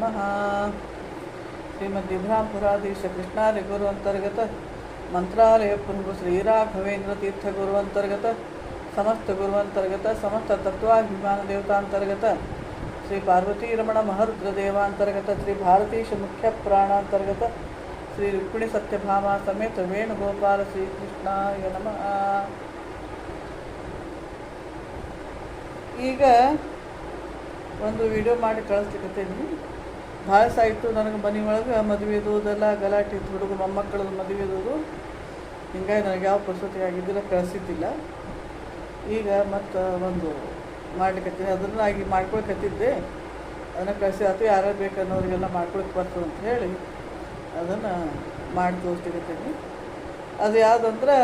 ನಮಃ ಶ್ರೀಮದ್ವಿಭ್ರಾಂಪುರಾಧೀಶ ಕೃಷ್ಣಾರಿ ಗುರು ಅಂತರ್ಗತ ಮಂತ್ರಾಲಯ ಪ್ರಭು ಶ್ರೀರಾಘವೇಂದ್ರ ತೀರ್ಥ ಗುರು ಅಂತರ್ಗತ ಸಮಸ್ತ ಗುರು ಅಂತರ್ಗತ ಸಮಸ್ತ ತತ್ವಾಭಿಮಾನ ದೇವತಾಂತರ್ಗತ ಶ್ರೀ ಪಾರ್ವತಿ ರಮಣ ಮಹರುದ್ರ ದೇವಾಂತರ್ಗತ ಶ್ರೀ ಭಾರತೀಶ ಮುಖ್ಯ ಪ್ರಾಣಾಂತರ್ಗತ ಶ್ರೀ ರುಕ್ಮಿಣಿ ಸತ್ಯಭಾಮ ಸಮೇತ ವೇಣುಗೋಪಾಲ ಶ್ರೀಕೃಷ್ಣಾಯ ನಮಃ ಈಗ ಒಂದು ವಿಡಿಯೋ ಮಾಡಿ ಕಳಿಸ್ಲಿಕ್ಕತ್ತೀನಿ ಭಾಳ ಸಾಯಿತು ನನಗೆ ಮನೆ ಒಳಗೆ ಮದುವೆದು ಅದೆಲ್ಲ ಗಲಾಟೆ ಇತ್ತು. ಹುಡುಗ ಮದುವೆ ಮದುವೆದು ಹಿಂಗಾಗಿ ನನಗೆ ಯಾವ ಪ್ರಸ್ತುತಿ ಆಗಿದ್ದಿಲ್ಲ, ಕಳಿಸಿದ್ದಿಲ್ಲ. ಈಗ ಮತ್ತು ಒಂದು ಮಾಡ್ಲಿಕ್ಕೆ ಅದನ್ನು ಆಗಿ ಮಾಡ್ಕೊಳಕತ್ತಿದ್ದೆ. ಅದನ್ನು ಕಳಿಸಿ ಅಥವಾ ಯಾರು ಬೇಕನ್ನೋರಿಗೆಲ್ಲ ಮಾಡ್ಕೊಳಕ್ಕೆ ಬರ್ತದೆ ಅಂತ ಹೇಳಿ ಅದನ್ನು ಮಾಡಿ ತೋರಿಸ್ತಿರ್ತೀನಿ ಅದು ಯಾವುದಂದ್ರೆ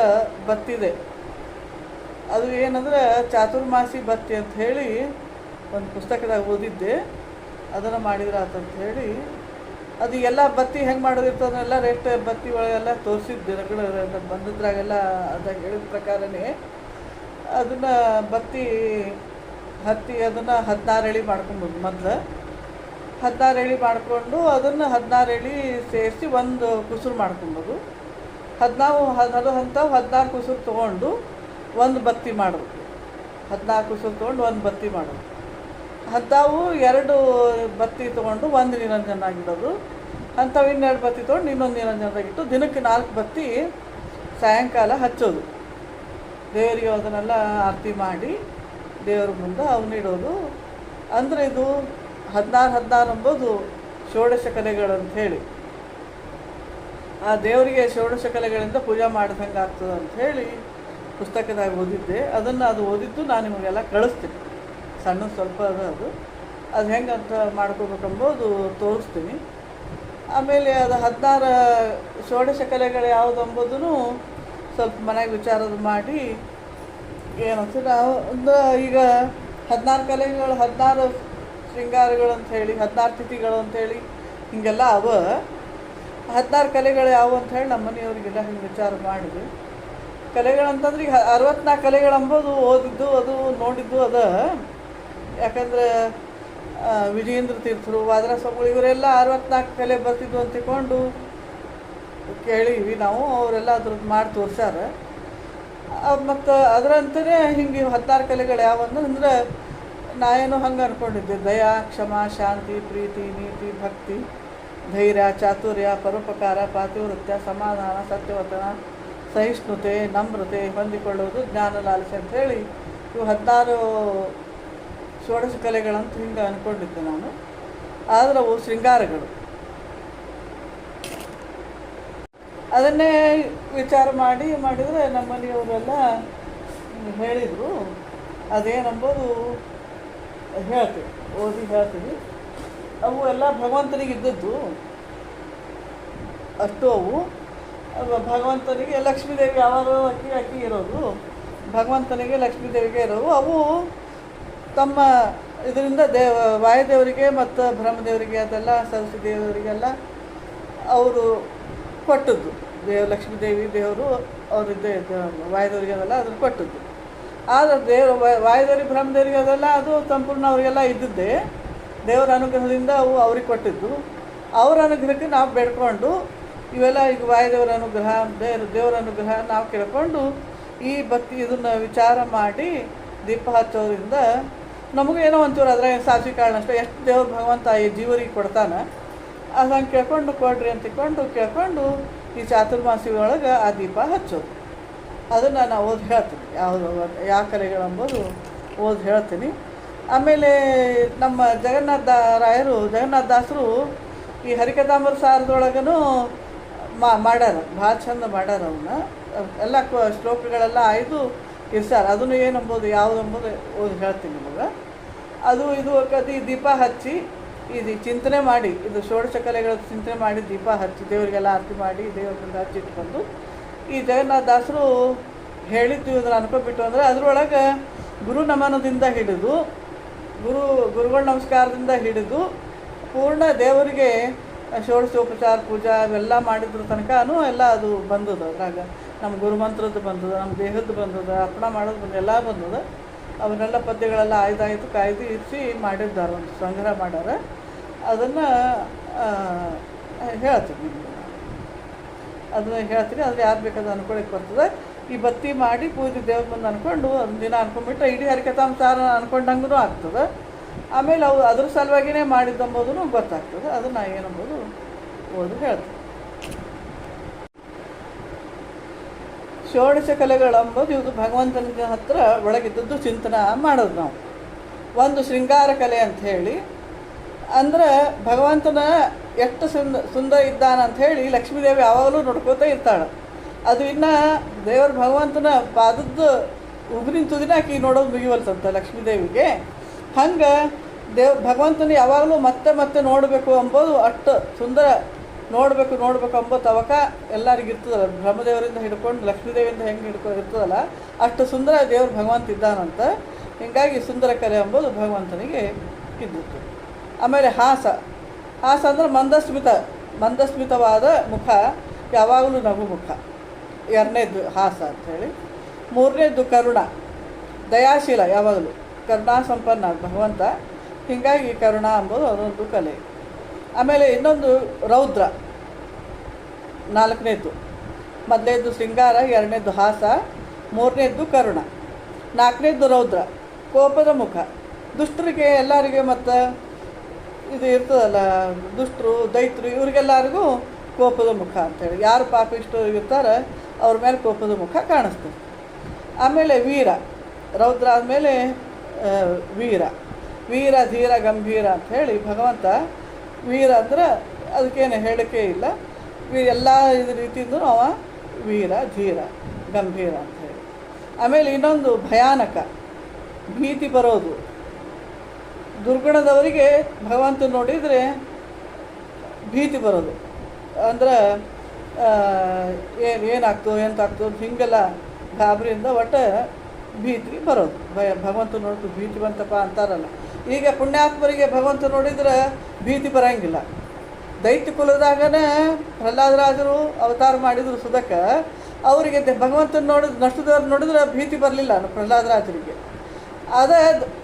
ಬತ್ತಿದೆ. ಅದು ಏನಂದ್ರೆ ಚಾತುರ್ಮಾಸಿ ಬತ್ತಿ ಅಂತ ಹೇಳಿ ಒಂದು ಪುಸ್ತಕದಾಗ ಓದಿದ್ದೆ. ಅದನ್ನು ಮಾಡಿದ್ರೆ ಆತಂತ ಹೇಳಿ, ಅದು ಎಲ್ಲ ಬತ್ತಿ ಹೆಂಗೆ ಮಾಡೋದಿರ್ತದನ್ನೆಲ್ಲ ರೇಟ್ ಬತ್ತಿ ಒಳಗೆಲ್ಲ ತೋರಿಸಿದ್ದು ದಿನಗಳು ಬಂದಿದ್ರಾಗೆಲ್ಲ ಅದು ಹೇಳಿದ ಪ್ರಕಾರನೇ ಅದನ್ನು ಬತ್ತಿ ಹತ್ತಿ ಅದನ್ನು ಹದಿನಾರು ಎಳಿ ಮಾಡ್ಕೊಬೋದು ಮೊದಲು. ಹದಿನಾರು ಎಳಿ ಮಾಡಿಕೊಂಡು ಅದನ್ನು ಹದಿನಾರು ಎಳಿ ಸೇರಿಸಿ ಒಂದು ಕುಸುರು ಮಾಡ್ಕೊಬೋದು ಹದಿನಾರು ಹದಿನಾರು ಅಂತ ಹದಿನಾರು ಕುಸುರು ತೊಗೊಂಡು ಒಂದು ಬತ್ತಿ ಮಾಡಬೇಕು. ಹದಿನಾರು ಕುಸುರು ತೊಗೊಂಡು ಒಂದು ಬತ್ತಿ ಮಾಡೋದು ಅಂಥವು ಎರಡು ಬತ್ತಿ ತೊಗೊಂಡು ಒಂದು ನಿರಂಜನಾಗಿಡೋದು ಅಂಥವು ಇನ್ನೆರಡು ಬತ್ತಿ ತೊಗೊಂಡು ಇನ್ನೊಂದು ನಿರಂಜನದಾಗಿಟ್ಟು ದಿನಕ್ಕೆ ನಾಲ್ಕು ಬತ್ತಿ ಸಾಯಂಕಾಲ ಹಚ್ಚೋದು. ದೇವರಿಗೆ ಅದನ್ನೆಲ್ಲ ಆರತಿ ಮಾಡಿ ದೇವ್ರ ಮುಂದೆ ಅವನ್ನಿಡೋದು ಅಂದರೆ ಇದು ಹದಿನಾರು ಹದಿನಾರು ಎಂಬುದು ಷೋಡಶ ಕಲೆಗಳು ಅಂತ ಹೇಳಿ. ಆ ದೇವರಿಗೆ ಷೋಡಶ ಕಲೆಗಳಿಂದ ಪೂಜೆ ಮಾಡಿದಂಗೆ ಆಗ್ತದೆ ಅಂತ ಹೇಳಿ ಪುಸ್ತಕದಾಗ ಓದಿದ್ದೆ. ಅದನ್ನು ಅದು ಓದಿದ್ದು ನಾನು ನಿಮಗೆಲ್ಲ ಕಳಿಸ್ತೀನಿ. ಸಣ್ಣ ಸ್ವಲ್ಪ ಅದ ಅದು. ಅದು ಹೆಂಗೆ ಅಂತ ಮಾಡ್ಕೋಬೇಕಂಬೋದು ತೋರಿಸ್ತೀನಿ. ಆಮೇಲೆ ಅದು ಹದಿನಾರು ಷೋಡಶ ಕಲೆಗಳು ಯಾವುದು ಅಂಬೋದೂ ಸ್ವಲ್ಪ ಮನೆಗೆ ವಿಚಾರದ ಮಾಡಿ ಏನಂತ ನಾವು ಒಂದು ಈಗ ಹದಿನಾರು ಕಲೆಗಳು, ಹದಿನಾರು ಶೃಂಗಾರಗಳು ಅಂತ ಹೇಳಿ, ಹದಿನಾರು ತಿಥಿಗಳು ಅಂಥೇಳಿ ಹೀಗೆಲ್ಲ ಅವ. ಹದಿನಾರು ಕಲೆಗಳು ಯಾವು ಅಂತ ಹೇಳಿ ನಮ್ಮ ಮನೆಯವರಿಗೆಲ್ಲ ಹಿಂಗೆ ವಿಚಾರ ಮಾಡಿದ್ವಿ. ಕಲೆಗಳಂತಂದ್ರೆ ಈಗ ಅರವತ್ನಾಲ್ಕು ಕಲೆಗಳು ಅಂಬೋದು ಓದಿದ್ದು, ಅದು ನೋಡಿದ್ದು ಅದ. ಯಾಕಂದ್ರೆ ವಿಜಯೇಂದ್ರ ತೀರ್ಥರು ವಾದರ ಸ್ವಾಮಿಗಳು ಇವರೆಲ್ಲ ಅರವತ್ನಾಲ್ಕು ಕಲೆ ಬರ್ತಿದ್ವು ಅಂತ ತಿಳ್ಕೊಂಡು ಕೇಳೀವಿ ನಾವು ಅವರೆಲ್ಲ ಅದ್ರದ್ದು ಮಾಡಿ ತೋರ್ಸ್ಯಾರ. ಮತ್ತು ಅದರಂತಲೇ ಹಿಂಗೆ ಹದಿನಾರು ಕಲೆಗಳು ಯಾವಂದ್ರೆ ಅಂದ್ರೆ, ನಾ ಏನು ಹಂಗೆ ಅಂದ್ಕೊಂಡಿದ್ದೆ ದಯಾ, ಕ್ಷಮ, ಶಾಂತಿ, ಪ್ರೀತಿ, ನೀತಿ, ಭಕ್ತಿ, ಧೈರ್ಯ, ಚಾತುರ್ಯ, ಪರೋಪಕಾರ, ಪಾತಿವೃತ್ಯ, ಸಮಾಧಾನ, ಸತ್ಯವತನ, ಸಹಿಷ್ಣುತೆ, ನಮ್ರತೆ, ಹೊಂದಿಕೊಳ್ಳುವುದು, ಜ್ಞಾನ, ಲಾಲಸೆ, ಅಂತ ಹೇಳಿ, ಇವು ಹದಿನಾರು ಷೋಡಶ ಕಲೆಗಳಂತ ಹಿಂಗೆ ಅಂದ್ಕೊಂಡಿದ್ದೆ ನಾನು. ಆದರೆ ಅವು ಶೃಂಗಾರಗಳು. ಅದನ್ನೇ ವಿಚಾರ ಮಾಡಿ ಮಾಡಿದರೆ ನಮ್ಮ ಮನೆಯವರೆಲ್ಲ ಹೇಳಿದರು. ಅದೇನಂಬೋದು ಹೇಳ್ತೀವಿ, ಓದಿ ಹೇಳ್ತೀವಿ. ಅವು ಎಲ್ಲ ಭಗವಂತನಿಗೆ ಇದ್ದದ್ದು. ಅಷ್ಟು ಅವು. ಭಗವಂತನಿಗೆ ಲಕ್ಷ್ಮೀದೇವಿ ಯಾವಾಗ ಅಕ್ಕಿ ಅಕ್ಕಿ ಇರೋದು. ಭಗವಂತನಿಗೆ ಲಕ್ಷ್ಮೀದೇವಿಗೆ ಇರೋವು. ಅವು ತಮ್ಮ ಇದರಿಂದ ದೇವ, ವಾಯುದೇವರಿಗೆ ಮತ್ತು ಬ್ರಹ್ಮದೇವರಿಗೆ ಅದೆಲ್ಲ, ಸರಸ್ವತಿ ದೇವರಿಗೆಲ್ಲ ಅವರು ಕೊಟ್ಟದ್ದು. ದೇವ ಲಕ್ಷ್ಮೀ ದೇವಿ ದೇವರು ಅವರಿದ್ದೇ ವಾಯುದೇವರಿಗೆ ಅದೆಲ್ಲ ಅದನ್ನು ಕೊಟ್ಟದ್ದು. ಆದರೆ ದೇವ ವಾಯುದೇವರಿಗೆ ಬ್ರಹ್ಮದೇವರಿಗೆ ಅದೆಲ್ಲ ಅದು ಸಂಪೂರ್ಣ ಅವರಿಗೆಲ್ಲ ಇದ್ದದ್ದೇ. ದೇವರ ಅನುಗ್ರಹದಿಂದ ಅವು ಅವ್ರಿಗೆ ಕೊಟ್ಟಿದ್ದು. ಅವರ ಅನುಗ್ರಹಕ್ಕೆ ನಾವು ಬೇಡ್ಕೊಂಡು ಇವೆಲ್ಲ ಈಗ ವಾಯುದೇವರ ಅನುಗ್ರಹ, ದೇವ್ರ, ದೇವರ ಅನುಗ್ರಹ ನಾವು ಕೇಳ್ಕೊಂಡು ಈ ಭಕ್ತಿ ಇದನ್ನು ವಿಚಾರ ಮಾಡಿ ದೀಪ ಹಚ್ಚೋದ್ರಿಂದ ನಮಗೂ ಏನೋ ಒಂಚೂರು ಅದ್ರ ಸಾಸಿವೆ ಕಾರಣ ಅಷ್ಟೇ. ಎಷ್ಟು ದೇವ್ರ ಭಗವಂತ ಈ ಜೀವರಿಗೆ ಕೊಡ್ತಾನೆ ಅದು ಹಂಗೆ ಕೇಳ್ಕೊಂಡು ಕೊಡ್ರಿ ಅಂತ ತಿಳ್ಕೊಂಡು ಕೇಳ್ಕೊಂಡು ಈ ಚಾತುರ್ಮಾಸಿ ಒಳಗೆ ಆ ದೀಪ ಹಚ್ಚೋದು. ಅದನ್ನು ನಾನು ಓದಿ ಹೇಳ್ತೀನಿ. ಯಾವುದು ಯಾವ ಕಲೆಗಳೆಂಬುದು ಓದಿ ಹೇಳ್ತೀನಿ. ಆಮೇಲೆ ನಮ್ಮ ಜಗನ್ನಾಥ ರಾಯರು, ಜಗನ್ನಾಥ ದಾಸರು ಈ ಹರಿಕದಾಂಬರ ಸಾರದೊಳಗೂ ಮಾ ಮಾಡ್ಯಾರ. ಭಾಳ ಚಂದ ಮಾಡ್ಯಾರ ಅವನ್ನ ಎಲ್ಲ ಶ್ಲೋಕಗಳೆಲ್ಲ ಆಯ್ದು ಇರ್ಸಾರ ಅದನ್ನು ಏನಂಬೋದು, ಯಾವುದು ಎಂಬುದು ಓದಿ ಹೇಳ್ತೀನಿ ನಿಮಗೆ. ಅದು ಇದು ಕತಿ ದೀಪ ಹಚ್ಚಿ ಇದು ಚಿಂತನೆ ಮಾಡಿ, ಇದು ಷೋಡಶ ಕಲೆಗಳ ಚಿಂತನೆ ಮಾಡಿ ದೀಪ ಹಚ್ಚಿ, ದೇವರಿಗೆಲ್ಲ ಆರತಿ ಮಾಡಿ ದೇವ್ರಿಗೆ ಹಚ್ಚಿ ಇಟ್ಕೊಂಡು. ಈ ಜಗನ್ನಾಥ ದಾಸರು ಹೇಳಿದ್ದು ಇದ್ರ ಅನ್ಕೊಬಿಟ್ಟು ಅಂದರೆ ಅದರೊಳಗೆ ಗುರು ನಮನದಿಂದ ಹಿಡಿದು, ಗುರು, ಗುರುಗಳ ನಮಸ್ಕಾರದಿಂದ ಹಿಡಿದು, ಪೂರ್ಣ ದೇವರಿಗೆ ಷೋಡಶೋಪಚಾರ ಪೂಜಾ ಅವೆಲ್ಲ ಮಾಡಿದ್ರ ತನಕನೂ ಎಲ್ಲ ಅದು ಬಂದದ ಅದ್ರಾಗ. ನಮ್ಮ ಗುರುಮಂತ್ರದ್ದು ಬಂದದ, ನಮ್ಮ ದೇಹದ್ದು ಬಂದದ, ಅರ್ಪಣ ಮಾಡೋದು ಬಂದ ಎಲ್ಲ ಬಂದದ. ಅವನ್ನೆಲ್ಲ ಪದ್ಯಗಳೆಲ್ಲ ಆಯ್ದಾಯ್ತು ಕಾಯ್ದು ಇರಿಸಿ ಮಾಡಿದ್ದಾರೆ ಒಂದು ಸಂಗ್ರಹ ಮಾಡ್ಯಾರ. ಅದನ್ನು ಹೇಳ್ತೀನಿ ಅದನ್ನು ಹೇಳ್ತೀನಿ, ಅದ್ರ ಯಾರು ಬೇಕಾದ್ರೆ ಅನ್ಕೊಳಕ್ಕೆ ಬರ್ತದೆ. ಈ ಬತ್ತಿ ಮಾಡಿ ಪೂಜೆ ದೇವ್ರ ಮುಂದೆ ಅನ್ಕೊಂಡು ಒಂದು ದಿನ ಅಂದ್ಕೊಂಡ್ಬಿಟ್ಟು ಇಡೀ ಹರಿಕಥಾಂಸಾರ ಅನ್ಕೊಂಡಂಗೂ ಆಗ್ತದೆ. ಆಮೇಲೆ ಅವು ಅದ್ರ ಸಲುವಾಗಿನೇ ಮಾಡಿದ್ದಂಬೋದೂ ಗೊತ್ತಾಗ್ತದೆ. ಅದನ್ನು ಏನಂಬೋದು ಓದು ಹೇಳ್ತೀನಿ. ಷೋಡಶ ಕಲೆಗಳೆಂಬುದು ಇದು ಭಗವಂತನ ಹತ್ರ ಒಳಗಿದ್ದದ್ದು ಚಿಂತನ ಮಾಡೋದು ನಾವು. ಒಂದು ಶೃಂಗಾರ ಕಲೆ ಅಂತ ಹೇಳಿ, ಅಂದ್ರೆ ಭಗವಂತನ ಎಷ್ಟು ಸುಂದ, ಸುಂದರ ಇದ್ದಾನೆ ಅಂತ ಹೇಳಿ ಲಕ್ಷ್ಮೀದೇವಿ ಯಾವಾಗಲೂ ನೋಡ್ಕೋತಾ ಇರ್ತಾಳೆ. ಅದು ಇನ್ನು ದೇವರ ಭಗವಂತನ ಪಾದದ್ದು ಉಗುರಿನ ತುದಿನ ಆಕಿ ನೋಡೋದು ಮುಗಿವಲ್ತಂತ ಲಕ್ಷ್ಮೀದೇವಿಗೆ. ಹಂಗೆ ದೇವ್, ಭಗವಂತನ ಯಾವಾಗಲೂ ಮತ್ತೆ ಮತ್ತೆ ನೋಡಬೇಕು ಅಂಬೋದು ಅಷ್ಟು ಸುಂದರ ನೋಡಬೇಕು ನೋಡಬೇಕು ಅಂಬೋ ತವಕ ಎಲ್ಲರಿಗೂ ಇರ್ತದಲ್ಲ. ಬ್ರಹ್ಮದೇವರಿಂದ ಹಿಡ್ಕೊಂಡು ಲಕ್ಷ್ಮೀದೇವಿಯಿಂದ ಹೆಂಗೆ ಹಿಡ್ಕೊ, ಇರ್ತದಲ್ಲ, ಅಷ್ಟು ಸುಂದರ ದೇವರು ಭಗವಂತ ಇದ್ದಾನಂತ. ಹೀಗಾಗಿ ಸುಂದರ ಕಲೆ ಎಂಬುದು ಭಗವಂತನಿಗೆ ಇದ್ದಿತ್ತು ಆಮೇಲೆ ಹಾಸ. ಹಾಸ ಅಂದರೆ ಮಂದಸ್ಮಿತ, ಮಂದಸ್ಮಿತವಾದ ಮುಖ, ಯಾವಾಗಲೂ ನಗು ಮುಖ. ಎರಡನೇದು ಹಾಸ ಅಂಥೇಳಿ ಮೂರನೇದು ಕರುಣ. ದಯಾಶೀಲ ಯಾವಾಗಲೂ. ಕರುಣಾ ಸಂಪನ್ನ ಭಗವಂತ. ಹೀಗಾಗಿ ಕರುಣ ಅಂಬೋದು ಅದೊಂದು ಕಲೆ. ಆಮೇಲೆ ಇನ್ನೊಂದು ರೌದ್ರ. ನಾಲ್ಕನೇದ್ದು. ಮೊದಲನೇದ್ದು ಶೃಂಗಾರ ಎರಡನೇದು ಹಾಸ, ಮೂರನೇದ್ದು ಕರುಣ. ನಾಲ್ಕನೇದ್ದು ರೌದ್ರ, ಕೋಪದ ಮುಖ. ದುಷ್ಟರಿಗೆ ಎಲ್ಲರಿಗೆ ಮತ್ತು ಇದು ಇರ್ತದಲ್ಲ, ದುಷ್ಟರು, ದೈತ್ರು, ಇವ್ರಿಗೆಲ್ಲರಿಗೂ ಕೋಪದ ಮುಖ ಅಂತೇಳಿ ಯಾರು ಪಾಪ ಇಷ್ಟು ಇರ್ತಾರೆ ಅವ್ರ ಮೇಲೆ ಕೋಪದ ಮುಖ ಕಾಣಿಸ್ತದೆ. ಆಮೇಲೆ ವೀರ. ರೌದ್ರ ಆದಮೇಲೆ ವೀರ. ವೀರ, ಧೀರ, ಗಂಭೀರ ಅಂತ ಹೇಳಿ ಭಗವಂತ ವೀರ ಅಂದ್ರೆ ಅದಕ್ಕೇನು ಹೇಳಿಕೆ ಇಲ್ಲ. ಎಲ್ಲ ಇದು ರೀತಿಯಿಂದ ಅವ ವೀರ, ಧೀರ, ಗಂಭೀರ ಅಂತ ಹೇಳಿ. ಆಮೇಲೆ ಇನ್ನೊಂದು ಭಯಾನಕ, ಭೀತಿ ಬರೋದು. ದುರ್ಗುಣದವರಿಗೆ ಭಗವಂತ ನೋಡಿದರೆ ಭೀತಿ ಬರೋದು. ಅಂದ್ರೆ ಏನು ಏನಾಗ್ತೋ ಎಂತಾಗ್ತೋ ಹಿಂಗೆಲ್ಲ ಗಾಬರಿಯಿಂದ ಒಟ್ಟು ಭೀತಿ ಬರೋದು. ಭಯ, ಭಗವಂತ ನೋಡಿದ್ರು ಭೀತಿ ಬಂತಪ್ಪ ಅಂತಾರಲ್ಲ. ಈಗ ಪುಣ್ಯಾತ್ಮರಿಗೆ ಭಗವಂತ ನೋಡಿದ್ರೆ ಭೀತಿ ಬರಂಗಿಲ್ಲ. ದೈತ್ಯ ಕುಲದಾಗನೇ ಪ್ರಹ್ಲಾದರಾಜರು ಅವತಾರ ಮಾಡಿದ್ರು ಸುಧಕ. ಅವರಿಗೆ ಭಗವಂತನ ನೋಡಿದ ನಷ್ಟದವ್ರು ನೋಡಿದ್ರೆ ಭೀತಿ ಬರಲಿಲ್ಲ ಪ್ರಹ್ಲಾದರಾಜರಿಗೆ ಅದೇ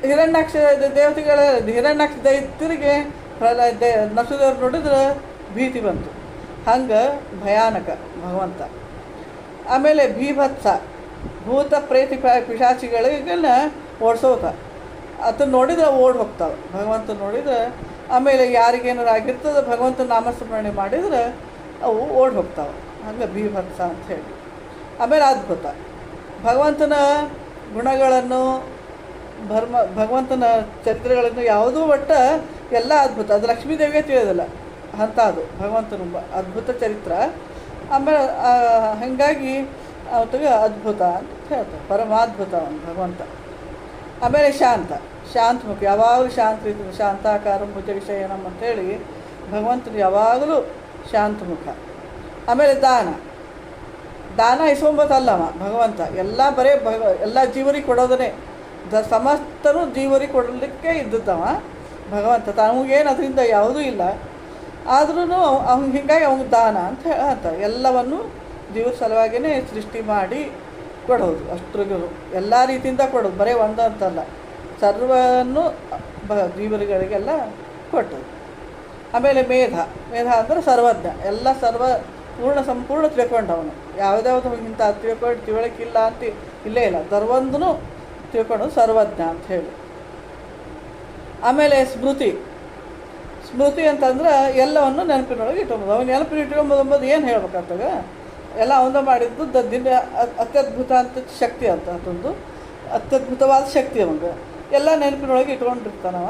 ಹಿರಣ್ಯಾಕ್ಷ ದೇವತೆಗಳ, ಹಿರಣ್ಯಾಕ್ಷ ದೈತ್ಯರಿಗೆ ಪ್ರಹ್ಲಾ, ದೇ ನಷ್ಟದವ್ರು ನೋಡಿದ್ರೆ ಭೀತಿ ಬಂತು. ಹಂಗೆ ಭಯಾನಕ ಭಗವಂತ. ಆಮೇಲೆ ಭೀಭತ್ಸ. ಭೂತ ಪ್ರೇತಿ ಪಿಶಾಚಿಗಳಿಗೆಲ್ಲ ಓಡಿಸೋತ. ಅದನ್ನ ನೋಡಿದ್ರೆ ಓಡಿ ಹೋಗ್ತಾವೆ ಭಗವಂತ ನೋಡಿದ್ರೆ ಆಮೇಲೆ ಯಾರಿಗೇನಾರು ಆಗಿರ್ತದೆ, ಭಗವಂತ ನಾಮಸ್ಮರಣೆ ಮಾಡಿದ್ರೆ ಅವು ಓಡಿ ಹೋಗ್ತಾವೆ. ಹಂಗೆ ಭೀಭತ್ಸ ಹೇಳಿ. ಆಮೇಲೆ ಅದ್ಭುತ. ಭಗವಂತನ ಗುಣಗಳನ್ನು ಭರ್ಮ ಭಗವಂತನ ಚರಿತ್ರೆಗಳನ್ನು ಯಾವುದೂ ಒಟ್ಟ ಎಲ್ಲ ಅದ್ಭುತ. ಅದು ಲಕ್ಷ್ಮೀದೇವಿಯೇ ತಿಳಿಯೋದಿಲ್ಲ. ಅಂತ ಅದು ಭಗವಂತನ ಅದ್ಭುತ ಚರಿತ್ರ. ಆಮೇಲೆ ಹಾಗಾಗಿ ಅವತ್ತಿಗೆ ಅದ್ಭುತ ಅಂತ ಹೇಳ್ತಾರೆ. ಪರಮಾದ್ಭುತ ಅವನು ಭಗವಂತ. ಆಮೇಲೆ ಶಾಂತ. ಶಾಂತ ಮುಖ ಯಾವಾಗಲೂ ಶಾಂತ ಶಾಂತಾಕಾರ ಭುಜಗಶಯನಂ ಅಂತೇಳಿ ಭಗವಂತನು ಯಾವಾಗಲೂ ಶಾಂತ ಮುಖ. ಆಮೇಲೆ ದಾನ. ದಾನ ಇಸ್ಕೊಂಬತ್ತಲ್ಲವ ಭಗವಂತ. ಎಲ್ಲ ಬರೇ ಭಗ, ಎಲ್ಲ ಜೀವರಿಗೆ ಕೊಡೋದನ್ನೇ. ದ ಸಮಸ್ತರು ಜೀವರಿಗೆ ಕೊಡಲಿಕ್ಕೆ ಇದ್ದದ್ದವ ಭಗವಂತ. ತನಗೇನು ಅದರಿಂದ ಯಾವುದೂ ಇಲ್ಲ. ಆದ್ರೂ ಅವ್ನು ಹಿಂಗಾಗಿ ಅವ್ನಿಗೆ ದಾನ ಅಂತ ಹೇಳ್ತಾರೆ. ಎಲ್ಲವನ್ನು ಜೀವದ ಸಲುವಾಗಿಯೇ ಸೃಷ್ಟಿ ಮಾಡಿ ಕೊಡೋದು ಅಷ್ಟ್ರಿಗೂ ಎಲ್ಲ ರೀತಿಯಿಂದ ಕೊಡೋದು, ಬರೀ ಒಂದು ಅಂತಲ್ಲ. ಸರ್ವವನ್ನು ಬ ಜೀವರುಗಳಿಗೆಲ್ಲ ಕೊಟ್ಟದು ಆಮೇಲೆ ಮೇಧ ಮೇಧ ಅಂದರೆ ಸರ್ವಜ್ಞ, ಎಲ್ಲ ಸರ್ವ ಪೂರ್ಣ ಸಂಪೂರ್ಣ ತಿಳ್ಕೊಂಡವನು. ಯಾವುದ್ಯಾವುದು ಇಂಥ ತಿಳ್ಕೊಂಡು ಇಲ್ಲ ಅಂತ ಇಲ್ಲೇ ಇಲ್ಲ. ಸರ್ವೊಂದೂ ತಿಳ್ಕೊಂಡು ಸರ್ವಜ್ಞ ಅಂತ ಹೇಳಿ. ಆಮೇಲೆ ಸ್ಮೃತಿ ಸ್ಮೃತಿ ಅಂತಂದ್ರೆ ಎಲ್ಲವನ್ನು ನೆನಪಿನೊಳಗೆ ಇಟ್ಕೊಂಬೋದು. ಅವ್ನು ನೆನಪಿನ ಇಟ್ಕೊಂಬೋದು ಅಂಬೋದು ಏನು ಹೇಳ್ಬೇಕಾಗ್ತದೆ? ಎಲ್ಲ ಅವನ ಮಾಡಿದ್ದು ದಿನ ಅತ್ಯದ್ಭುತ ಅಂತ ಶಕ್ತಿ ಅಂತ ಅದೊಂದು. ಅತ್ಯದ್ಭುತವಾದ ಶಕ್ತಿ ಅವನಿಗೆ ಎಲ್ಲ ನೆನಪಿನೊಳಗೆ ಇಟ್ಕೊಂಡಿರ್ತಾನವ.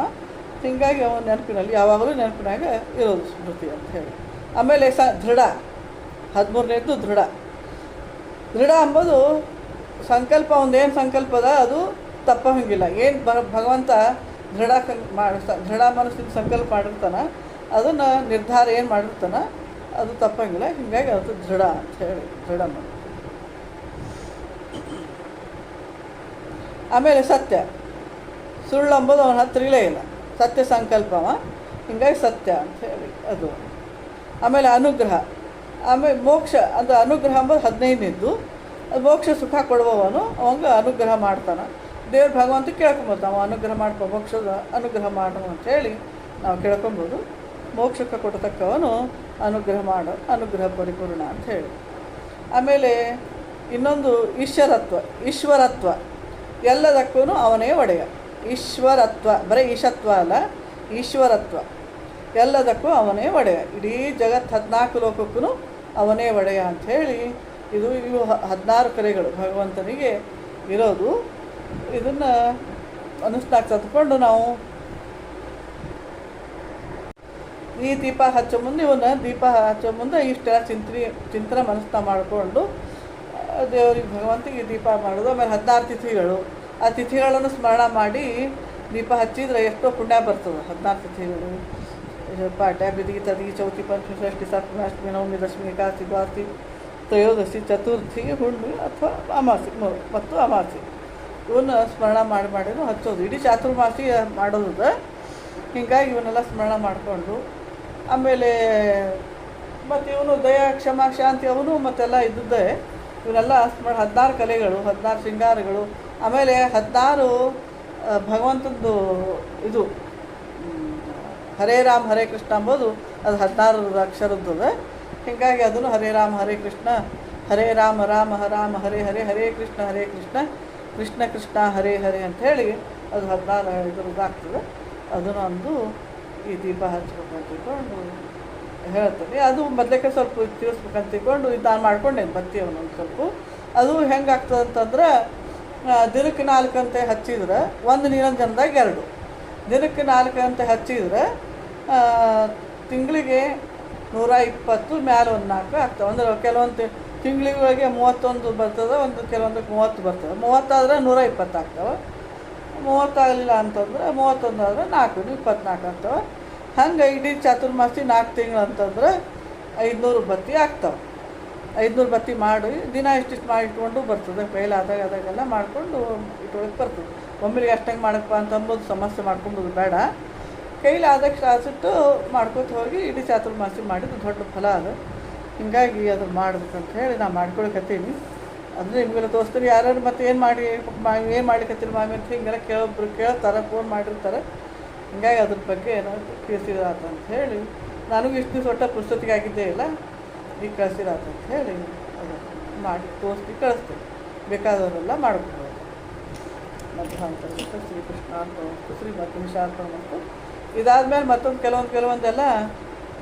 ಹೀಗಾಗಿ ಅವನ ನೆನಪಿನಲ್ಲಿ ಯಾವಾಗಲೂ ನೆನಪಿನಾಗ ಇರೋದು ಸ್ಮೃತಿ ಅಂತ ಹೇಳಿ. ಆಮೇಲೆ ಸ ದೃಢ. ಹದಿಮೂರನೇದ್ದು ದೃಢ. ದೃಢ ಅಂಬೋದು ಸಂಕಲ್ಪ, ಒಂದೇನು ಸಂಕಲ್ಪ ಅದ ಅದು ತಪ್ಪಂಗಿಲ್ಲ ಏನು ಬ ಭಗವಂತ ದೃಢ ಮಾಡಿ ದೃಢ ಮನಸ್ಸಿನ ಸಂಕಲ್ಪ ಮಾಡಿರ್ತಾನ, ಅದನ್ನು ನಿರ್ಧಾರ ಏನು ಮಾಡಿರ್ತಾನ ಅದು ತಪ್ಪಂಗಿಲ್ಲ, ಹೀಗಾಗಿ ಅದು ದೃಢ ಅಂತ ಹೇಳಿ, ದೃಢ ಆಮೇಲೆ ಸತ್ಯ. ಸುಳ್ಳು ಅಂಬೋದು ಅವನ ಹತ್ರ ಇಲ್ಲೇ ಇಲ್ಲ. ಸತ್ಯ ಸಂಕಲ್ಪವ ಹಿಂಗಾಗಿ ಸತ್ಯ ಅಂತ ಹೇಳಿ ಅದು. ಆಮೇಲೆ ಅನುಗ್ರಹ. ಆಮೇಲೆ ಮೋಕ್ಷ, ಅಂದರೆ ಅನುಗ್ರಹ ಅಂಬೋದು ಹದಿನೈದನೇದ್ದು. ಅದು ಮೋಕ್ಷ ಸುಖ ಕೊಡುವವನು, ಅವಂಗೆ ಅನುಗ್ರಹ ಮಾಡ್ತಾನೆ. ದೇವ್ರ ಭಗವಂತ ಕೇಳ್ಕೊಬೋದು ನಾವು ಅನುಗ್ರಹ ಮಾಡ್ಕೊ, ಮೋಕ್ಷದ ಅನುಗ್ರಹ ಮಾಡು ಅಂತ ಹೇಳಿ ನಾವು ಕೇಳ್ಕೊಬೋದು. ಮೋಕ್ಷಕ್ಕೆ ಕೊಡತಕ್ಕವನು ಅನುಗ್ರಹ ಮಾಡು, ಅನುಗ್ರಹ ಪರಿಪೂರ್ಣ ಅಂತ ಹೇಳಿ. ಆಮೇಲೆ ಇನ್ನೊಂದು ಈಶ್ವರತ್ವ ಈಶ್ವರತ್ವ. ಎಲ್ಲದಕ್ಕೂ ಅವನೇ ಒಡೆಯ. ಈಶ್ವರತ್ವ, ಬರೀ ಈಶತ್ವ ಅಲ್ಲ, ಈಶ್ವರತ್ವ. ಎಲ್ಲದಕ್ಕೂ ಅವನೇ ಒಡೆಯ. ಇಡೀ ಜಗತ್ತು ಹದಿನಾಲ್ಕು ಲೋಕಕ್ಕೂ ಅವನೇ ಒಡೆಯ ಅಂಥೇಳಿ ಇದು ಇವು ಹದಿನಾರು ಕರೆಗಳು. ಭಗವಂತನಿಗೆ ಇರೋದು ಇದನ್ನು ಅನುಷ್ಠಾನ ತತ್ಕೊಂಡು ನಾವು ಈ ದೀಪ ಹಚ್ಚೋ ಮುಂದೆ ಇವನ್ನ ದೀಪ ಹಚ್ಚೋ ಮುಂದೆ ಇಷ್ಟೆಲ್ಲ ಚಿಂತನೆ ಚಿಂತನೆ ಮನಸ್ಸನ್ನ ಮಾಡಿಕೊಂಡು ದೇವರಿಗೆ ಭಗವಂತಿಗೆ ದೀಪ ಮಾಡೋದು, ಆಮೇಲೆ ಹದಿನಾರು ತಿಥಿಗಳು. ಆ ತಿಥಿಗಳನ್ನು ಸ್ಮರಣ ಮಾಡಿ ದೀಪ ಹಚ್ಚಿದ್ರೆ ಎಷ್ಟೋ ಪುಣ್ಯ ಬರ್ತದೆ, ಹದಿನಾರು ತಿಥಿಗಳು. ಪಾಠ, ಬಿದಿಗೆ ತದಿಗೆ ಚೌತಿ ಪಂಚಮಿ ಷಷ್ಠಿ ಸಪ್ತಮಿ ಅಷ್ಟಮಿ ನವಮಿ, ದಶಮಿ, ಏಕಾದಶಿ, ದ್ವಾದಶಿ, ತ್ರಯೋದಶಿ, ಚತುರ್ಥಿ ಹುಣ್ಣಿ ಅಥವಾ ಅಮಾಸಿ ಮತ್ತು ಅಮಾಸಿ ಇವನ್ನ ಸ್ಮರಣ ಮಾಡಿ ಮಾಡಿನೂ ಹಚ್ಚೋದು. ಇಡೀ ಚಾತುರ್ಮಾಸಿ ಮಾಡೋದು ಹೀಗಾಗಿ ಇವನ್ನೆಲ್ಲ ಸ್ಮರಣ ಮಾಡಿಕೊಂಡು ಆಮೇಲೆ ಮತ್ತು ಇವನು ದಯಾ, ಕ್ಷಮ, ಶಾಂತಿ ಅವನು ಮತ್ತೆಲ್ಲ ಇದ್ದದ್ದೇ. ಇವನ್ನೆಲ್ಲ ಸುಮಾರು ಹದಿನಾರು ಕಲೆಗಳು, ಹದಿನಾರು ಶೃಂಗಾರಗಳು. ಆಮೇಲೆ ಹದಿನಾರು ಭಗವಂತನದು ಇದು ಹರೇ ರಾಮ್, ಹರೇ ಕೃಷ್ಣ ಅಂಬೋದು. ಅದು ಹದಿನಾರು ಅಕ್ಷರದ್ದು ಹೀಗಾಗಿ ಅದನ್ನು ಹರೇ ರಾಮ, ಹರೇ ಕೃಷ್ಣ, ಹರೇ ರಾಮ ರಾಮ ರಾಮ, ಹರೇ ಹರೇ ಹರೇ ಕೃಷ್ಣ ಹರೇ ಕೃಷ್ಣ ಕೃಷ್ಣ ಕೃಷ್ಣ, ಹರೇ ಹರೇ ಅಂತ ಹೇಳಿ ಅದು ಹದಿನಾರು ಇದರದ್ದಾಗ್ತದೆ ಅದನ್ನು ಒಂದು ಈ ದೀಪ ಹಚ್ಬೇಕಂತ ತಿಳ್ಕೊಂಡು ಹೇಳ್ತೀನಿ ಅದು ಮೊದಲಕ್ಕೆ ಸ್ವಲ್ಪ ತಿಳಿಸ್ಬೇಕಂತ ತಿಳ್ಕೊಂಡು ಇದು ನಾನು ಮಾಡ್ಕೊಂಡೇನು ಬತ್ತಿ ಒಂದು ಸ್ವಲ್ಪ. ಅದು ಹೆಂಗೆ ಆಗ್ತದೆ ಅಂತಂದ್ರೆ ದಿನಕ್ಕೆ ನಾಲ್ಕು ಗಂಟೆ ಹಚ್ಚಿದ್ರೆ ಒಂದು ನಿರಂಜನದಾಗ ಎರಡು. ದಿನಕ್ಕೆ ನಾಲ್ಕು ಗಂಟೆ ಹಚ್ಚಿದ್ರೆ ತಿಂಗಳಿಗೆ ನೂರ ಇಪ್ಪತ್ತು, ಮ್ಯಾಲೆ ಒಂದು ನಾಲ್ಕು ಆಗ್ತವೆ. ಅಂದ್ರೆ ಕೆಲವೊಂದು ತಿಂಗಳಿಗೆ ಮೂವತ್ತೊಂದು ಬರ್ತದೆ, ಒಂದು ಕೆಲವೊಂದಕ್ಕೆ ಮೂವತ್ತು ಬರ್ತದೆ. ಮೂವತ್ತಾದ್ರೆ ನೂರ ಇಪ್ಪತ್ತು ಆಗ್ತವೆ. ಮೂವತ್ತಾಗಲಿಲ್ಲ ಅಂತಂದ್ರೆ, ಮೂವತ್ತೊಂದು ಆದರೆ ನಾಲ್ಕು ಇಪ್ಪತ್ನಾಲ್ಕು ಆಗ್ತವೆ. ಹಂಗೆ ಇಡೀ ಚಾತುರ್ಮಾಸಿ ನಾಲ್ಕು ತಿಂಗಳು ಅಂತಂದ್ರೆ ಐದುನೂರು ಬತ್ತಿ ಆಗ್ತವೆ. ಐದುನೂರು ಬತ್ತಿ ಮಾಡಿ, ದಿನ ಇಷ್ಟಿಷ್ಟು ಮಾಡಿ ಇಟ್ಕೊಂಡು ಬರ್ತದೆ. ಫೇಲ್ ಆದಾಗ ಅದಾಗೆಲ್ಲ ಮಾಡಿಕೊಂಡು ಇಟ್ಕೊಳಕ್ಕೆ ಬರ್ತದೆ. ಒಮ್ಮೆಗೆ ಅಷ್ಟಂಗೆ ಮಾಡಪ್ಪ ಅಂತ ಅಂಬೋದು ಸಮಸ್ಯೆ ಮಾಡ್ಕೊಂಬೋದು ಬೇಡ. ಕೈಲಿ ಆದಷ್ಟು ಆಸಿಟ್ಟು ಮಾಡ್ಕೊತ ಹೋಗಿ ಇಡೀ ಚಾತುರ್ಮಾಸಿ ಮಾಡಿದ್ದು ದೊಡ್ಡ ಫಲ ಅದು. ಹಿಂಗಾಗಿ ಅದು ಮಾಡ್ಬೇಕಂತ ಹೇಳಿ ನಾನು ಮಾಡ್ಕೊಳಕತ್ತೀನಿ. ಅಂದರೆ ನಿಮಗೆಲ್ಲ ದೋಸ್ತರು ಯಾರು ಮತ್ತೆ ಏನು ಮಾಡಿ ಏನು ಮಾಡ್ಲಿಕ್ಕೆ ಮಾಮಿ ಅಂತ ಹಿಂಗೆಲ್ಲ ಕೇಳೊಬ್ರು, ಕೇಳ್ತಾರೆ ಫೋನ್ ಮಾಡಿರ್ತಾರೆ. ಹಿಂಗಾಗಿ ಅದ್ರ ಬಗ್ಗೆ ಏನಾದರೂ ತಿಳಿಸಿದಾತ ಅಂತ ಹೇಳಿ, ನನಗೂ ಇಷ್ಟು ದಿವಸ ಒಟ್ಟ ಪುಸ್ತಕಿಗೆ ಆಗಿದ್ದೇ ಇಲ್ಲ, ಈಗ ಕಳಿಸಿದಾತ ಅಂತ ಹೇಳಿ, ಅದು ಮಾಡಿ ತೋರಿಸಿ ಕಳಿಸ್ತೇವೆ ಬೇಕಾದವರೆಲ್ಲ ಮಾಡ್ಬೋದು ಮಧ್ಯಾಂತರ ಮತ್ತು ಶ್ರೀಕೃಷ್ಣ ಅಂತ ಮತ್ತು ಶ್ರೀ ಮಧ್ವಂಶ ಅಂತ ಮತ್ತು ಇದಾದ್ಮೇಲೆ ಮತ್ತೊಂದು ಕೆಲವೊಂದು, ಕೆಲವೊಂದೆಲ್ಲ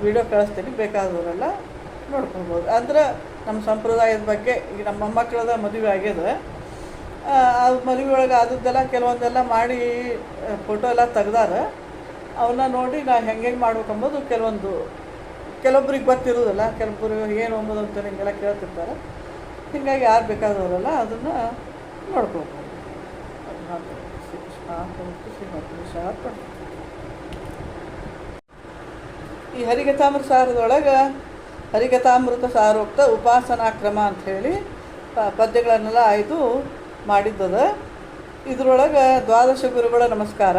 ವಿಡಿಯೋ ಕಳಿಸ್ತೀನಿ. ಬೇಕಾದವರೆಲ್ಲ ನೋಡ್ಕೊಬೋದು. ಅಂದ್ರೆ ನಮ್ಮ ಸಂಪ್ರದಾಯದ ಬಗ್ಗೆ ಈಗ ನಮ್ಮ ಮೊಮ್ಮಕ್ಕಳದ ಮದುವೆ ಆಗ್ಯದ ಆ ಮದುವೆ ಒಳಗೆ ಆದದ್ದೆಲ್ಲ ಕೆಲವೊಂದೆಲ್ಲ ಮಾಡಿ ಫೋಟೋ ಎಲ್ಲ ತೆಗ್ದಾರ. ಅವನ್ನ ನೋಡಿ ನಾ ಹೆಂಗೆ ಹೆಂಗೆ ಮಾಡ್ಬೇಕು ಅಂಬೋದು ಕೆಲವೊಂದು, ಕೆಲವೊಬ್ರಿಗೆ ಗೊತ್ತಿರೋದಿಲ್ಲ ಕೆಲವೊಬ್ಬರು ಏನು ಅಂಬೋದು ಅಂತ ಹಿಂಗೆಲ್ಲ ಕೇಳ್ತಿರ್ತಾರೆ. ಹೀಗಾಗಿ ಯಾರು ಬೇಕಾದವರಲ್ಲ ಅದನ್ನು ನೋಡ್ಕೋಬೇಕು ಈ ಹರಿಕಥಾಮೃತ ಸಾರದೊಳಗೆ ಹರಿಕಥಾಮೃತ ಸಾರೋಕ್ತ ಉಪಾಸನಾ ಕ್ರಮ ಅಂಥೇಳಿ ಪದ್ಯಗಳನ್ನೆಲ್ಲ ಆಯ್ದು ಮಾಡಿದ್ದದ. ಇದರೊಳಗೆ ದ್ವಾದಶ ಗುರುಗಳ ನಮಸ್ಕಾರ.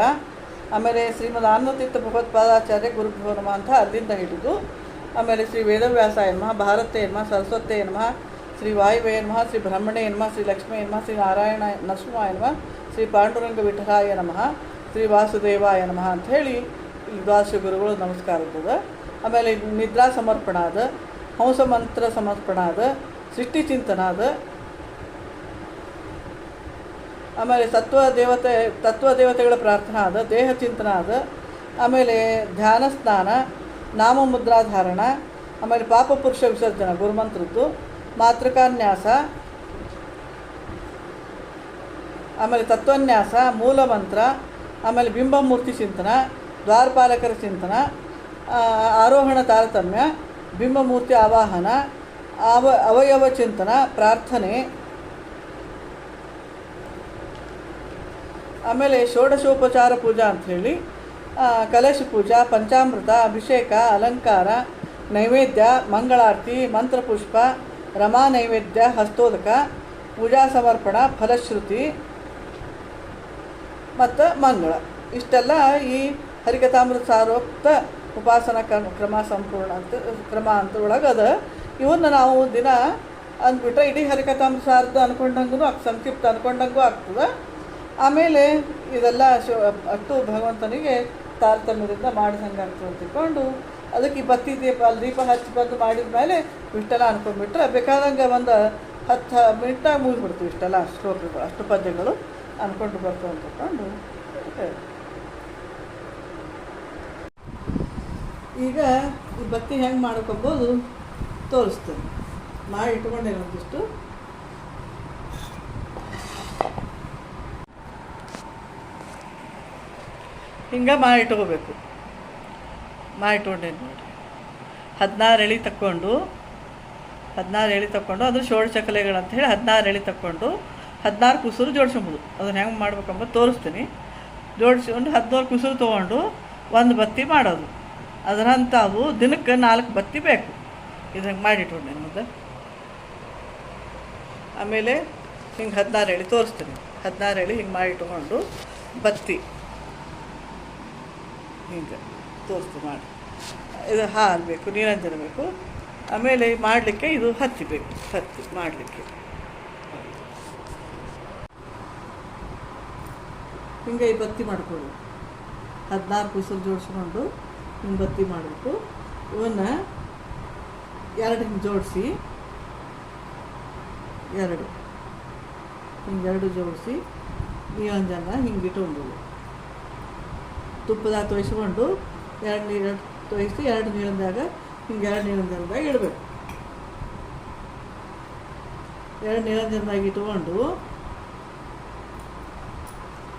ಆಮೇಲೆ ಶ್ರೀಮದ್ ಆನಂದತೀರ್ಥ ಭಗವತ್ಪಾದಾಚಾರ್ಯ ಗುರುಭ್ಯೋ ಅಂತ ಅಲ್ಲಿಂದ ಹಿಡಿದು, ಆಮೇಲೆ ಶ್ರೀ ವೇದವ್ಯಾಸ ನಮಃ, ಭಾರತ ಎನ್ಮ ಸರಸ್ವತಿ ಎನ್ಮ ಶ್ರೀ ವಾಯುವೇ ಎನ್ಮ ಶ್ರೀ ಬ್ರಹ್ಮಣೆ ಎನ್ಮ ಶ್ರೀ ಲಕ್ಷ್ಮೀ ಎನ್ಮ ಶ್ರೀ ನಾರಾಯಣ ನರಸಿಂಹ ಎನ್ಮ ಶ್ರೀ ಪಾಂಡುರಂಗ ವಿಠಲಾಯ ನಮಃ, ಶ್ರೀ ವಾಸುದೇವಾಯ ನಮಃ ಅಂಥೇಳಿ ದ್ವಾದಶ ಗುರುಗಳು ನಮಸ್ಕಾರ ಆಮೇಲೆ ನಿದ್ರಾ ಸಮರ್ಪಣ ಅದ, ಹಂಸ ಮಂತ್ರ ಸಮರ್ಪಣ ಅದ, ಸೃಷ್ಟಿ ಚಿಂತನ ಅದ. ಆಮೇಲೆ ತತ್ವ ದೇವತೆ, ತತ್ವ ದೇವತೆಗಳ ಪ್ರಾರ್ಥನಾ ಅದ, ದೇಹ ಚಿಂತನ ಅದ. ಆಮೇಲೆ ಧ್ಯಾನ ಸ್ನಾನ, ನಾಮ ಮುದ್ರಾಧಾರಣ ಆಮೇಲೆ ಪಾಪ ಪುರುಷ ವಿಸರ್ಜನ, ಗುರುಮಂತ್ರದ್ದು, ಮಾತೃಕಾನ್ಯಾಸ, ಆಮೇಲೆ ತತ್ವನ್ಯಾಸ, ಮೂಲ ಮಂತ್ರ, ಆಮೇಲೆ ಬಿಂಬಮೂರ್ತಿ ಚಿಂತನ, ದ್ವಾರಪಾಲಕರ ಚಿಂತನ ಆರೋಹಣ ತಾರತಮ್ಯ, ಬಿಂಬಮೂರ್ತಿ ಆವಾಹನ, ಅವ, ಅವಯವ ಚಿಂತನ, ಪ್ರಾರ್ಥನೆ, ಆಮೇಲೆ ಷೋಡಶೋಪಚಾರ ಪೂಜಾ ಅಂಥೇಳಿ ಕಲಶ ಪೂಜಾ, ಪಂಚಾಮೃತ, ಅಭಿಷೇಕ, ಅಲಂಕಾರ, ನೈವೇದ್ಯ, ಮಂಗಳಾರತಿ, ಮಂತ್ರಪುಷ್ಪ, ರಮಾ ನೈವೇದ್ಯ, ಹಸ್ತೋದಕ, ಪೂಜಾ ಸಮರ್ಪಣ, ಫಲಶ್ರುತಿ, ಮತ್ತು ಮಂಗಳ. ಇಷ್ಟೆಲ್ಲ ಈ ಹರಿಕಥಾಮೃತ ಸಾರೋಕ್ತ ಉಪಾಸನಾ ಕ್ರಮ ಕ್ರಮ ಸಂಪೂರ್ಣ ಅಂತ, ಕ್ರಮ ಅಂತ ಒಳಗದ ಇವನ್ನ ನಾವು ದಿನ ಅಂದ್ಬಿಟ್ರೆ ಇಡೀ ಹರಿಕಥಾಂ ಸಾರದ ಅನ್ಕೊಂಡಂಗೂ ಸಂಕ್ಷಿಪ್ತ ಅಂದ್ಕೊಂಡಂಗೂ ಆಗ್ತದೆ. ಆಮೇಲೆ ಇದೆಲ್ಲ ಶಿವ ಅಷ್ಟು ಭಗವಂತನಿಗೆ ತಾರತಮ್ಯದಿಂದ ಮಾಡಿದಂಗೆ ಅಂತ ತಿಳ್ಕೊಂಡು ಅದಕ್ಕೆ ಈ ಬತ್ತಿ ದೀಪ, ಅಲ್ಲಿ ದೀಪ ಹಚ್ಚಿ ಬಂದು ಮಾಡಿದ ಮೇಲೆ ಇಷ್ಟೆಲ್ಲ ಅನ್ಕೊಂಡ್ಬಿಟ್ರೆ ಬೇಕಾದಂಗೆ ಒಂದು ಹತ್ತು ಮಿನಿಟ್ನಾಗ ಮುಗಿದ್ಬಿಡ್ತೀವಿ ಇಷ್ಟೆಲ್ಲ ಶ್ಲೋಕಗಳು ಅಷ್ಟು ಪದ್ಯಗಳು ಅಂದ್ಕೊಂಡು. ಬರ್ತು ಅಂತಕೊಂಡು ಈಗ ಈ ಬತ್ತಿ ಹೆಂಗೆ ಮಾಡ್ಕೊಬೋದು ತೋರಿಸ್ತೇನೆ. ಮಾಡಿ ಇಟ್ಕೊಂಡೇನೆ ಒಂದಿಷ್ಟು ಹಿಂಗೆ ಮಾಡಿ ಇಟ್ಕೋಬೇಕು. ಮಾಡಿ ಇಟ್ಕೊಂಡೇನು ನೋಡಿ. ಹದಿನಾರು ಎಳೆ ತಕ್ಕೊಂಡು, ಹದಿನಾರು ಎಳೆ ತಕ್ಕೊಂಡು ಅದು ಶೋಳ ಚಕಲೆಗಳಂತ ಹೇಳಿ ಹದಿನಾರು ಎಳೆ ತಕ್ಕೊಂಡು ಹದಿನಾರು ಕುಸುರು ಜೋಡಿಸ್ಬೋದು ಅದನ್ನು ಹೆಂಗೆ ಮಾಡ್ಬೇಕಂಬ ತೋರಿಸ್ತೀನಿ. ಜೋಡಿಸ್ಕೊಂಡು ಹದಿನಾರು ಕುಸುರು ತೊಗೊಂಡು ಒಂದು ಬತ್ತಿ ಮಾಡೋದು. ಅದರಂತ ಅವು ದಿನಕ್ಕೆ ನಾಲ್ಕು ಬತ್ತಿ ಬೇಕು. ಇದು ಮಾಡಿ ಮಾಡಿಟ್ಕೊಂಡೆ ಮುಂದೆ. ಆಮೇಲೆ ಹಿಂಗೆ ಹದಿನಾರು ಎಳೆ ತೋರಿಸ್ತೀನಿ. ಹದಿನಾರು ಎಳೆ ಹಿಂಗೆ ಮಾಡಿ ಇಟ್ಕೊಂಡು ಬತ್ತಿ. ಹಿಂಗೆ ತೋರಿಸ್ತು ಮಾಡಿ. ಇದು ಹಾಲು ಬೇಕು, ನೀರಂಜನ ಬೇಕು. ಆಮೇಲೆ ಮಾಡಲಿಕ್ಕೆ ಇದು ಹತ್ತಿ ಬೇಕು, ಹತ್ತಿ ಮಾಡಲಿಕ್ಕೆ. ಹಿಂಗೆ ಈ ಬತ್ತಿ ಮಾಡಿಕೊಳ್ಳಿ. ಹದಿನಾರು ಕುಸರು ಜೋಡಿಸ್ಕೊಂಡು ಹಿಂಗೆ ಬತ್ತಿ ಮಾಡಬೇಕು ಇವನ್ನ ಎರಡು ಹಿಂಗೆ ಜೋಡಿಸಿ, ಎರಡು. ಹಿಂಗೆ ಎರಡು ಜೋಡಿಸಿ ನೀರಂಜನ ಹಿಂಗೆ ಇಟ್ಕೊಂಡು ತುಪ್ಪದಾಗ ತೋಯಿಸ್ಕೊಂಡು ಎರಡು ನೀರು ತೋಯಿಸಿ ಎರಡು ನೀರಿಂದಾಗ ಹಿಂಗೆ ಎರಡು ನೀರಿಂದಾಗ ಇಡಬೇಕು. ಎರಡು ನೀರಂಜನದಾಗ ಇಟ್ಕೊಂಡು,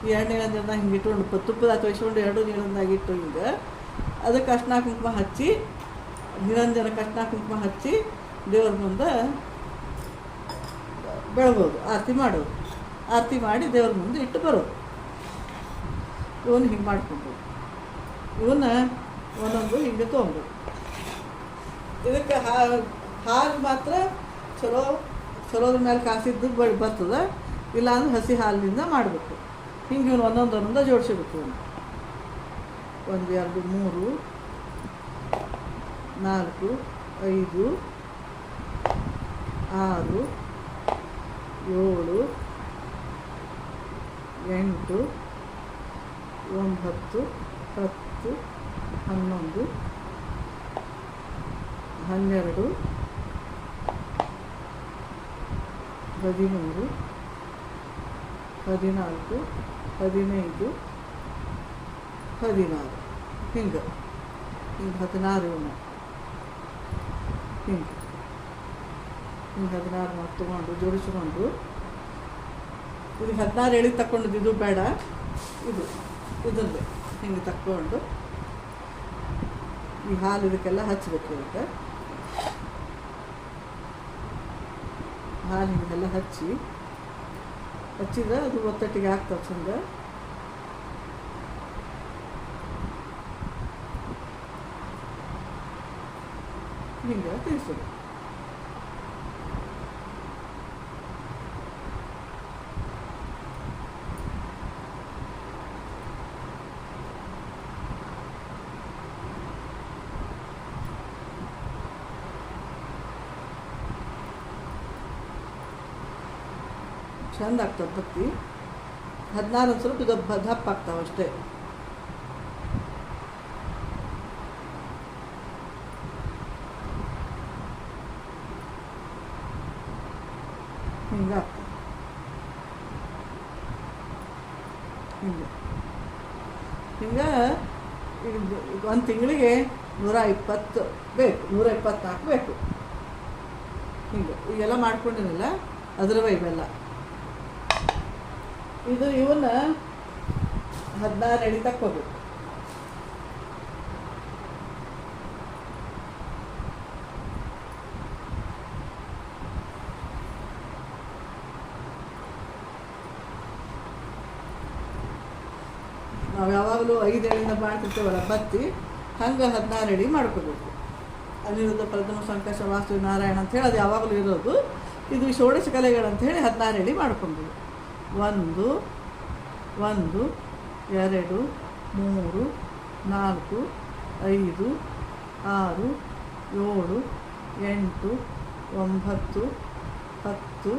ಈ ಎರಡು ನೀರಂಜನದಾಗ ಹಿಂಗೆ ಇಟ್ಕೊಂಡು ತುಪ್ಪದಾಗ ತೋಯಿಸ್ಕೊಂಡು ಎರಡು ನೀರಿಂದಾಗ ಇಟ್ಟು ಹಿಂಗೆ ಅದಕ್ಕೆ ಅರ್ಶಿನ ಕುಂಕುಮ ಹಚ್ಚಿ ನಿರಂಜನಕ್ಕೆ ಅರ್ಶಿನ ಕುಂಕುಮ ಹಚ್ಚಿ ದೇವ್ರ ಮುಂದೆ ಬೆಳಗೋದು ಆರತಿ ಮಾಡೋದು. ಆರತಿ ಮಾಡಿ ದೇವ್ರ ಮುಂದೆ ಇಟ್ಟು ಬರೋದು. ಇವನು ಹಿಂಗೆ ಮಾಡಿಕೊಂಡು ಇವನ್ನ ಒಂದೊಂದು ಹಿಂಗೆ ತೊಗೊಂಡು ಇದಕ್ಕೆ ಹಾಲು ಮಾತ್ರ ಚಲೋ ಚಲೋದ್ರ ಮೇಲೆ ಕಾಸಿದ್ದು ಬಳಿ ಬರ್ತದೆ. ಇಲ್ಲಾಂದ್ರೆ ಹಸಿ ಹಾಲಿನಿಂದ ಮಾಡಬೇಕು. ಹಿಂಗೆ ಇವನು ಒಂದೊಂದು ಜೋಡಿಸ್ಬೇಕು ಇವನು. ಒಂದು, ಎರಡು, ಮೂರು, ನಾಲ್ಕು, ಐದು, ಆರು, ಏಳು, ಎಂಟು, ಒಂಬತ್ತು, ಹತ್ತು, ಹನ್ನೊಂದು, ಹನ್ನೆರಡು, ಹದಿಮೂರು, ಹದಿನಾಲ್ಕು, ಹದಿನೈದು ಹದಿನಾರು. ಹಿಂಗೆ. ಹಿಂಗೆ ಹದಿನಾರು ಇವನ್ನ ಹಿಂಗೆ. ಹಿಂಗೆ ಹದಿನಾರು ಮಾತು ತೊಗೊಂಡು, ಜೋಡಿಸ್ಕೊಂಡು. ಇದು ಹದಿನಾರು ಎಳಿ ತಗೊಂಡಿದ್ದು ಇದು ಬೇಡ. ಇದು ಇದನ್ನೇ ಹಿಂಗೆ ತಕ್ಕೊಂಡು. ಈ ಹಾಲು ಇದಕ್ಕೆಲ್ಲ ಹಚ್ಚಬೇಕು ಇದಕ್ಕೆ ಹಾಲು ಹಿಂಗೆಲ್ಲ ಹಚ್ಚಿ. ಹಚ್ಚಿದ್ರೆ ಅದು ಒತ್ತಟ್ಟಿಗೆ ಆಗ್ತದೆ ಚಂದ. ಹಿಂಗೆ ತಿರ್ಸೋದು ಚಂದ ಆಗ್ತದೆ ಬತ್ತಿ ಹದಿನಾರು ಒಂದು ಸ್ವಲ್ಪ ದಪ್ಪ ದಪ್ಪ ಆಗ್ತಾವೆ ಅಷ್ಟೇ ಹಿಂಗೆ ಆಗ್ತದೆ ಹಿಂಗೆ ಹಿಂಗೆ ಈಗ ಒಂದು ತಿಂಗಳಿಗೆ ನೂರ ಇಪ್ಪತ್ತು ಬೇಕು ನೂರ ಇಪ್ಪತ್ನಾಲ್ಕು ಬೇಕು. ಹಿಂಗೆ, ಈಗೆಲ್ಲ ಮಾಡ್ಕೊಂಡಿರಲ್ಲ ಅದ್ರವ ಇವೆಲ್ಲ. ಇದು ಇವನ್ನ ಹದಿನಾರು ಅಡಿ ತಕ್ಕೋಬೇಕು ನಾವು ಯಾವಾಗಲೂ ಐದು ಎಳೆಯಿಂದ ಮಾಡ್ತಿರ್ತೇವಲ್ಲ ಬತ್ತಿ. ಹಂಗೆ ಹದಿನಾರು ಅಡಿ ಮಾಡ್ಕೋಬೇಕು. ಅನಿರುದ್ಧ ಪ್ರಥಮ ಸಂಕಷ್ಟ ವಾಸ್ತು ನಾರಾಯಣ ಅಂತ ಹೇಳಿ ಅದು ಯಾವಾಗಲೂ ಇರೋದು. ಇದು ಷೋಡಶ ಹೇಳಿ ಹದಿನಾರು ಅಡಿ ಮಾಡ್ಕೊಂಡು ಒಂದು ಒಂದು, ಎರಡು, ಮೂರು, ನಾಲ್ಕು, ಐದು, ಆರು, ಏಳು, ಎಂಟು, ಒಂಬತ್ತು, ಹತ್ತು,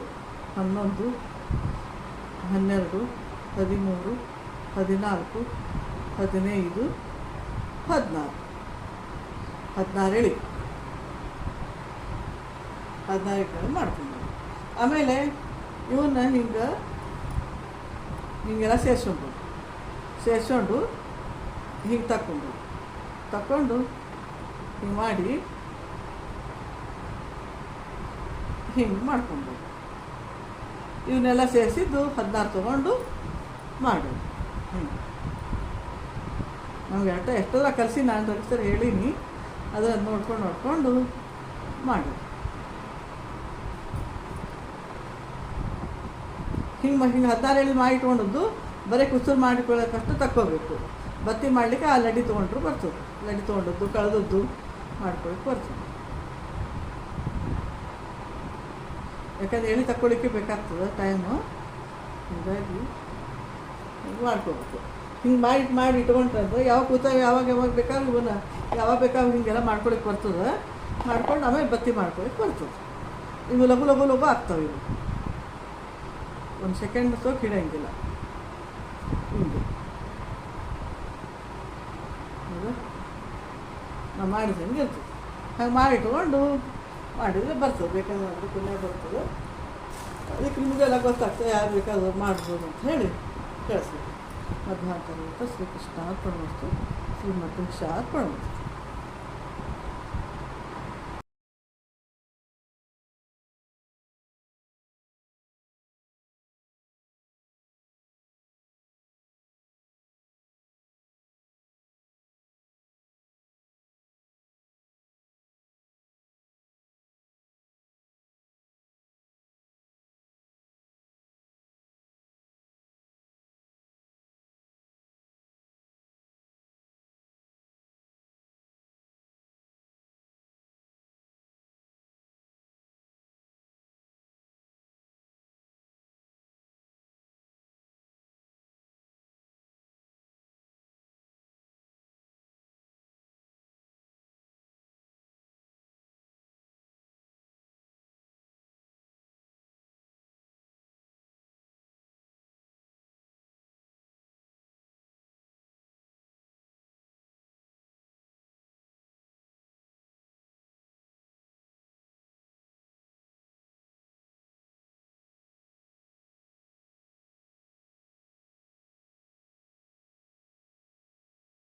ಹನ್ನೊಂದು, ಹನ್ನೆರಡು, ಹದಿಮೂರು, ಹದಿನಾಲ್ಕು, ಹದಿನೈದು ಹದಿನಾರು. ಹದಿನಾರು ಇಳಿ ಹದಿನಾರು ಎಳಿ ಮಾಡ್ಕೊಂಡು ಆಮೇಲೆ ಇವನ್ನ ಹಿಂಗೆ, ಹಿಂಗೆಲ್ಲ ಸೇರಿಸ್ಕೊಂಡು ಸೇರಿಸ್ಕೊಂಡು ಹಿಂಗೆ ತಕ್ಕೊಂಡು ತಕ್ಕೊಂಡು ಹಿಂಗೆ ಮಾಡಿ ಹಿಂಗೆ ಮಾಡ್ಕೊಂಡು. ಇವನ್ನೆಲ್ಲ ಸೇರಿಸಿದ್ದು ಹದಿನಾರು ತೊಗೊಂಡು ಮಾಡು. ಹಿಂಗೆ ನಮ್ಗೆ ಅಟ್ಟ ಎಷ್ಟೆಲ್ಲ ಕಲಿಸಿ ನಾನು ರಕ್ಷರ ಹೇಳೀನಿ. ಅದನ್ನು ನೋಡ್ಕೊಂಡು ನೋಡಿಕೊಂಡು ಮಾಡಿ. ಹಿಂಗೆ ಹಿಂಗೆ ಹದಿನಾರು ಎಳಿ ಮಾಡಿ ಇಟ್ಕೊಂಡದ್ದು, ಬರೀ ಕುಸುರು ಮಾಡಿಕೊಳ್ಳೋಕಷ್ಟು ತಕ್ಕೋಬೇಕು. ಬತ್ತಿ ಮಾಡಲಿಕ್ಕೆ ಆ ಲಡ್ಡಿ ತೊಗೊಂಡ್ರು ಬರ್ತದೆ. ಲಡ್ಡಿ ತೊಗೊಂಡದ್ದು, ಕಳೆದದ್ದು ಮಾಡ್ಕೊಳಕ್ಕೆ ಬರ್ತದೆ. ಯಾಕಂದ್ರೆ ಎಳಿ ತಕ್ಕೊಳ್ಳಿಕ್ಕೆ ಬೇಕಾಗ್ತದೆ ಟೈಮು ಹೀಗಾಗಿ ಹಿಂಗೆ ಮಾಡ್ಕೋಬೇಕು. ಹಿಂಗೆ ಮಾಡಿ ಮಾಡಿ ಇಟ್ಕೊಂಡ್ರೆ ಯಾವಾಗ ಕೂತ ಯಾವಾಗ ಯಾವಾಗ ಬೇಕಾದ್ರೆ ಇವನ್ನ ಯಾವಾಗ ಬೇಕಾದ್ರೆ ಹಿಂಗೆಲ್ಲ ಮಾಡ್ಕೊಳಕ್ಕೆ ಬರ್ತದೆ. ಮಾಡ್ಕೊಂಡು ಆಮೇಲೆ ಬತ್ತಿ ಮಾಡ್ಕೊಳಕ್ಕೆ ಬರ್ತದೆ. ಇವು ಲಘು ಲಘು ಲಘು ಆಗ್ತವೆ ಇವು. ಒಂದು ಸೆಕೆಂಡ್ ಸೋಕ್ ಕಿಡಂಗಿಲ್ಲ ಹಿಂಗೆ. ನಾವು ಮಾಡಿದಂಗೆ ಇರ್ತದೆ. ಹಾಗೆ ಮಾಡಿಟ್ಕೊಂಡು ಮಾಡಿದರೆ ಬರ್ತದೆ. ಬೇಕಾದ್ರೆ ಪುಣ್ಯ ಬರ್ತದೆ. ಅದಕ್ಕೆ ನಿಮಗೆಲ್ಲ ಗೊತ್ತಾಗ್ತದೆ ಯಾರು ಬೇಕಾದ್ರೂ ಮಾಡ್ಬೋದು ಅಂತ ಹೇಳಿ. ಕಳಿಸ್ಬೇಕು. ಮಧ್ವಾಂತರ ಶ್ರೀಕೃಷ್ಣ ಅರ್ಪಣ ವಸ್ತು ಶ್ರೀಮತಿ ಅರ್ಪಣ ವಸ್ತು